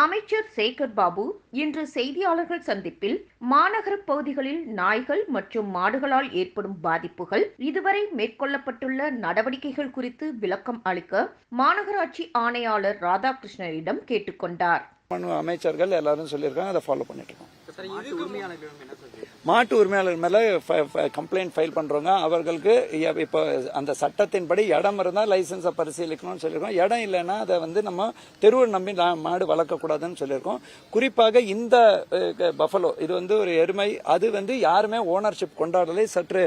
அமைச்சர் சேகர் பாபு இன்று செய்தியாளர்கள் சந்திப்பில் மாநகர பகுதிகளில் நாய்கள் மற்றும் மாடுகளால் ஏற்படும் பாதிப்புகள் இதுவரை மேற்கொள்ளப்பட்டுள்ள நடவடிக்கைகள் குறித்து விளக்கம் அளிக்க மாநகராட்சி ஆணையாளர் ராதாகிருஷ்ணனிடம் கேட்டுக்கொண்டார். அமைச்சர்கள் எல்லாரும் சொல்லியிருக்காங்க அதை ஃபாலோ பண்ணிட்டு இருக்கோம். மாட்டு உரிமையாளர் மேல கம்ப்ளைண்ட் ஃபைல் பண்றவங்க அவர்களுக்கு இப்போ அந்த சட்டத்தின்படி இடம் இருந்தால் லைசன்ஸை பரிசீலிக்கணும்னு சொல்லியிருக்கோம். இடம் இல்லைன்னா அதை வந்து நம்ம தெருவை நம்பி மாடு வளர்க்கக்கூடாதுன்னு சொல்லியிருக்கோம். குறிப்பாக இந்த பஃபலோ இது வந்து ஒரு எருமை. அது வந்து யாருமே ஓனர்ஷிப் கொண்டாடலை. சற்று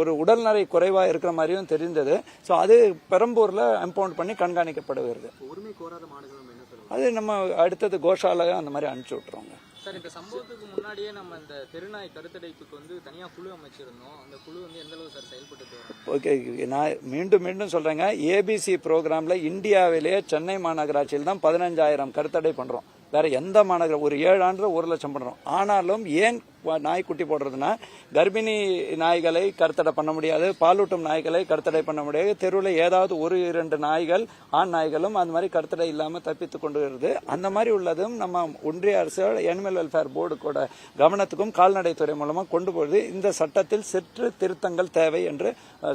ஒரு உடல்நலை குறைவாக இருக்கிற மாதிரியும் தெரிந்தது. ஸோ அது பெரம்பூர்ல இம்பவுண்ட் பண்ணி கண்காணிக்கப்படுகிறது. உரிமை கோராத மாடுகள் அது நம்ம அடுத்தது கோஷாலயம் அந்த மாதிரி அனுப்பிச்சு விட்டுருவோங்க. சார் இந்த சம்பவத்துக்கு முன்னாடியே நம்ம இந்த தெருநாய் கருத்தடைப்புக்கு வந்து தனியா குழு அமைச்சிருந்தோம். அந்த குழு வந்து எந்த அளவு சார் செயல்பட்டு ஓகே நான் மீண்டும் மீண்டும் சொல்றேங்க. ஏபிசி ப்ரோக்ராம்ல இந்தியாவிலேயே சென்னை மாநகராட்சியில் தான் பதினஞ்சாயிரம் கருத்தடை பண்றோம். வேற எந்த மாநகர ஒரு ஏழு ஆண்டுல ஒரு லட்சம் பண்றோம். ஆனாலும் ஏன் நாய்க்குட்டி போடுறதுன்னா கர்ப்பிணி நாய்களை கருத்தடை பண்ண முடியாது பாலூட்டும் நாய்களை கருத்தடை பண்ண முடியாது. தெருவில் ஏதாவது ஒரு இரண்டு நாய்கள் ஆண் நாய்களும் அந்த மாதிரி கருத்தடை இல்லாம தப்பித்து கொண்டு வருது அந்த மாதிரி உள்ளதும் நம்ம ஒன்றிய அரசு அனிமல் வெல்ஃபேர் போர்டு கூட கவனத்துக்கும் கால்நடைத்துறை மூலமா கொண்டு போகுது இந்த சட்டத்தில் சிற்று திருத்தங்கள் தேவை என்று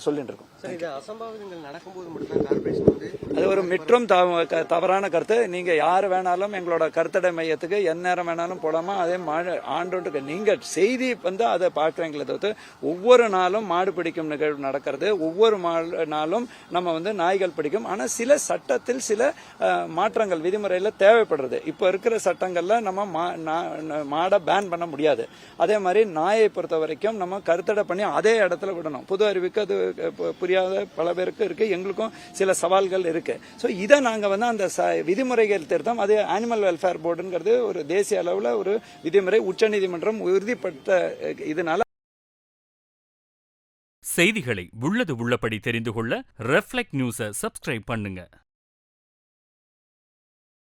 சொல்லிட்டு இருக்கோம். அது ஒரு மிற்றும் தவறான கருத்து. நீங்க யார் வேணாலும் எங்களோட கருத்தடை மையத்துக்கு எந்நேரம் வேணாலும் போடாம அதே ஆண்டோட்டுக்கு நீங்க செய்தி வந்து அதை பார்க்குறாங்களே தவிர்த்து ஒவ்வொரு நாளும் மாடு பிடிக்கும் நிகழ்வு நடக்கிறது. ஒவ்வொரு நாளும் நம்ம வந்து நாய்கள் பிடிக்கும். ஆனால் சில சட்டத்தில் சில மாற்றங்கள் விதிமுறையில் தேவைப்படுறது. இப்போ இருக்கிற சட்டங்களில் நம்ம மா- மாடை பேன் பண்ண முடியாது. அதே மாதிரி நாயை பொறுத்த வரைக்கும் நம்ம கருத்தடை பண்ணி அதே இடத்துல விடணும். புது அறிவுக்கு அது புரியாத பல பேருக்கு இருக்கு. எங்களுக்கும் சில சவால்கள் இருக்கு. ஸோ இதை நாங்கள் வந்து அந்த ச- விதிமுறைகள் திருத்தம் அது அனிமல் வெல்ஃபேர் போர்டுங்கிறது ஒரு தேசிய அளவில் ஒரு விதிமுறை. உச்சநீதிமன்றம் உறுதிப்படுத்த இதனால செய்திகளை உள்ளது உள்ளபடி தெரிந்து கொள்ள ரெஃப்ளெக்ட் நியூஸை சப்ஸ்கிரைப் பண்ணுங்க.